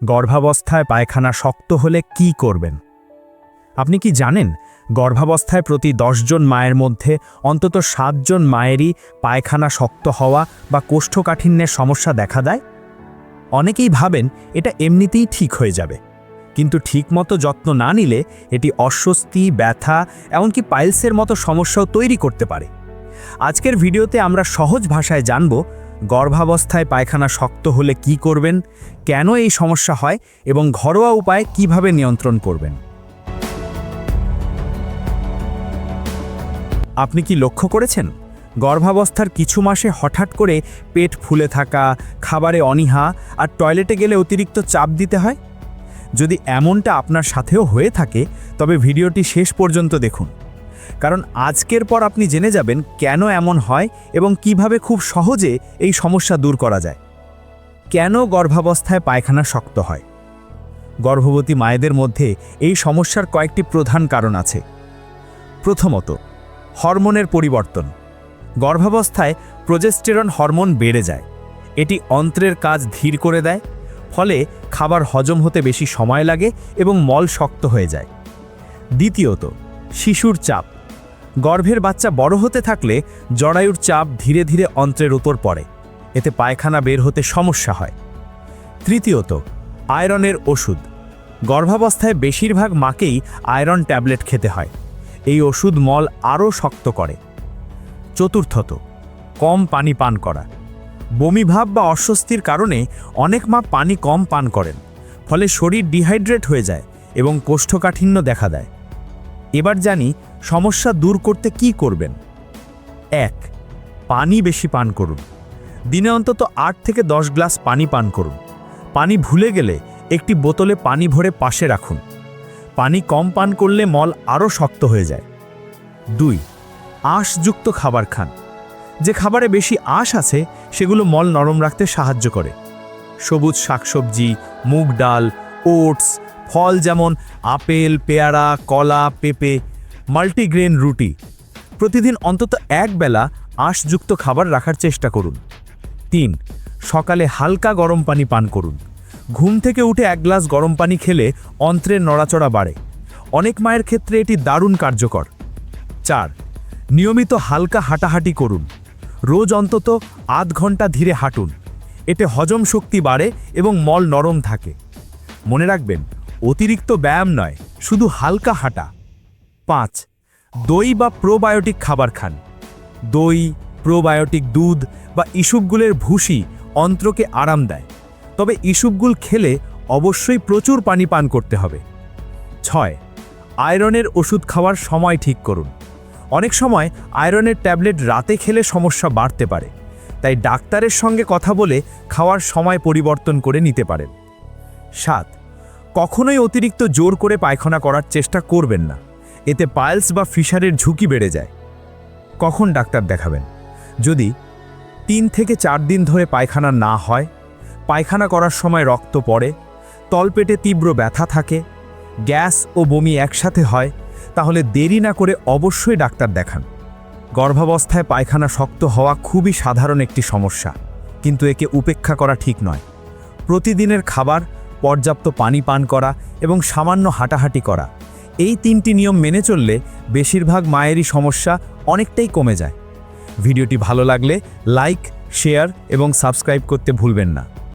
গর্ভাবস্থায় পায়খানা শক্ত হলে কি করবেন? আপনি কি জানেন, গর্ভাবস্থায় প্রতি জন মায়ের মধ্যে অন্তত সাতজন মায়েরই পায়খানা শক্ত হওয়া বা কোষ্ঠকাঠিন্যের সমস্যা দেখা দেয়? অনেকেই ভাবেন এটা এমনিতেই ঠিক হয়ে যাবে, কিন্তু ঠিকমতো যত্ন না নিলে এটি অস্বস্তি, ব্যথা, এমনকি পাইলসের মতো সমস্যাও তৈরি করতে পারে। আজকের ভিডিওতে আমরা সহজ ভাষায় জানব গর্ভাবস্থায় পায়খানা শক্ত হলে কি করবেন? কেন এই সমস্যা হয়? এবং ঘরোয়া উপায় কীভাবে নিয়ন্ত্রণ করবেন? আপনি কি লক্ষ্য করেছেন? গর্ভাবস্থার কিছু মাসে হঠাৎ করে পেট ফুলে থাকা, খাবারে অনীহা আর টয়লেটে গেলে অতিরিক্ত চাপ দিতে হয়? যদি এমনটা আপনার সাথেও হয়ে থাকে, তবে ভিডিওটি শেষ পর্যন্ত দেখুন। কারণ আজকের পর আপনি জেনে যাবেন কেন এমন হয় এবং কীভাবে খুব সহজে এই সমস্যা দূর করা যায়। কেন গর্ভাবস্থায় পায়খানা শক্ত হয়? গর্ভবতী মায়েদের মধ্যে এই সমস্যার কয়েকটি প্রধান কারণ আছে। প্রথমত, হরমোনের পরিবর্তন। গর্ভাবস্থায় প্রজেস্টেরন হরমোন বেড়ে যায়। এটি অন্ত্রের কাজ ধীর করে দেয়, ফলে খাবার হজম হতে বেশি সময় লাগে এবং মল শক্ত হয়ে যায়। দ্বিতীয়ত, শিশুর চাপ। গর্ভের বাচ্চা বড় হতে থাকলে জরায়ুর চাপ ধীরে ধীরে অন্ত্রের উপর পড়ে। এতে পায়খানা বের হতে সমস্যা হয়। তৃতীয়ত, আয়রনের ওষুধ। গর্ভাবস্থায় বেশিরভাগ মাকেই আয়রন ট্যাবলেট খেতে হয়। এই ওষুধ মল আরও শক্ত করে। চতুর্থত, কম পানি পান করা। বমিভাব বা অস্বস্তির কারণে অনেক মা পানি কম পান করেন, ফলে শরীর ডিহাইড্রেট হয়ে যায় এবং কোষ্ঠকাঠিন্য দেখা দেয়। এবার জানি সমস্যা দূর করতে কি করবেন? এক, পানি বেশি পান করুন। দিনে অন্তত আট থেকে দশ গ্লাস পানি পান করুন। পানি ভুলে গেলে একটি বোতলে পানি ভরে পাশে রাখুন। পানি কম পান করলে মল আরও শক্ত হয়ে যায়। দুই, আঁশযুক্ত খাবার খান। যে খাবারে বেশি আঁশ আছে, সেগুলো মল নরম রাখতে সাহায্য করে। সবুজ শাকসবজি, মুগ ডাল, ওটস, ফল যেমন আপেল, পেয়ারা, কলা, পেঁপে মাল্টিগ্রেন রুটি। প্রতিদিন অন্তত এক বেলা আঁশযুক্ত খাবার রাখার চেষ্টা করুন। তিন, সকালে হালকা গরম পানি পান করুন। ঘুম থেকে উঠে এক গ্লাস গরম পানি খেলে অন্ত্রের নড়াচড়া বাড়ে। অনেক মায়ের ক্ষেত্রে এটি দারুণ কার্যকর। চার, নিয়মিত হালকা হাঁটাহাঁটি করুন। রোজ অন্তত আধ ঘণ্টা ধীরে হাঁটুন। এতে হজম শক্তি বাড়ে এবং মল নরম থাকে। মনে রাখবেন, অতিরিক্ত ব্যায়াম নয়, শুধু হালকা হাঁটা। পাঁচ, দই বা প্রোবায়োটিক খাবার খান। দই, প্রোবায়োটিক দুধ বা ইসুপগুলের ভুসি অন্ত্রকে আরাম দেয়। তবে ইসুপগুল খেলে অবশ্যই প্রচুর পানি পান করতে হবে। ছয়, আয়রনের ওষুধ খাওয়ার সময় ঠিক করুন। অনেক সময় আয়রনের ট্যাবলেট রাতে খেলে সমস্যা বাড়তে পারে। তাই ডাক্তারের সঙ্গে কথা বলে খাওয়ার সময় পরিবর্তন করে নিতে পারেন। সাত, কখনোই অতিরিক্ত জোর করে পায়খানা করার চেষ্টা করবেন না। এতে পাইলস বা ফিশারের ঝুঁকি বেড়ে যায়। কখন ডাক্তার দেখাবেন? যদি তিন থেকে চার দিন ধরে পায়খানা না হয়, পায়খানা করার সময় রক্ত পড়ে, তলপেটে তীব্র ব্যথা থাকে, গ্যাস ও বমি একসাথে হয়, তাহলে দেরি না করে অবশ্যই ডাক্তার দেখান। গর্ভাবস্থায় পায়খানা শক্ত হওয়া খুবই সাধারণ একটি সমস্যা, কিন্তু একে উপেক্ষা করা ঠিক নয়। প্রতিদিনের খাবার, পর্যাপ্ত পানি পান করা এবং সামান্য হাঁটাহাঁটি করা। এই তিনটি নিয়ম মেনে চললে বেশিরভাগ মায়েরই সমস্যা অনেকটাই কমে যায়। ভিডিওটি ভালো লাগলে লাইক, শেয়ার এবং সাবস্ক্রাইব করতে ভুলবেন না।